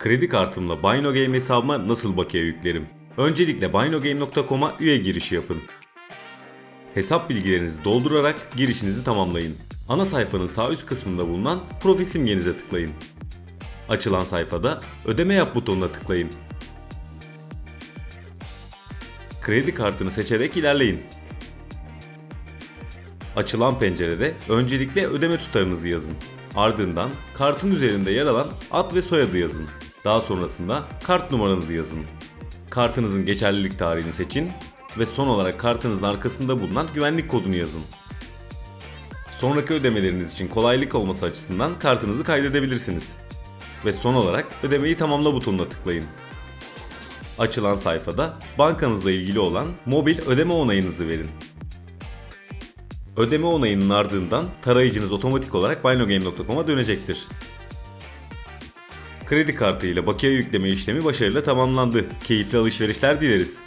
Kredi kartımla Binogame hesabıma nasıl bakiye yüklerim? Öncelikle binogame.com'a üye girişi yapın. Hesap bilgilerinizi doldurarak girişinizi tamamlayın. Ana sayfanın sağ üst kısmında bulunan profil simgenize tıklayın. Açılan sayfada ödeme yap butonuna tıklayın. Kredi kartını seçerek ilerleyin. Açılan pencerede öncelikle ödeme tutarınızı yazın. Ardından kartın üzerinde yer alan ad ve soyadı yazın. Daha sonrasında kart numaranızı yazın. Kartınızın geçerlilik tarihini seçin ve son olarak kartınızın arkasında bulunan güvenlik kodunu yazın. Sonraki ödemeleriniz için kolaylık olması açısından kartınızı kaydedebilirsiniz. Ve son olarak ödemeyi tamamla butonuna tıklayın. Açılan sayfada bankanızla ilgili olan mobil ödeme onayınızı verin. Ödeme onayının ardından tarayıcınız otomatik olarak binogame.com'a dönecektir. Kredi kartı ile bakiye yükleme işlemi başarıyla tamamlandı. Keyifli alışverişler dileriz.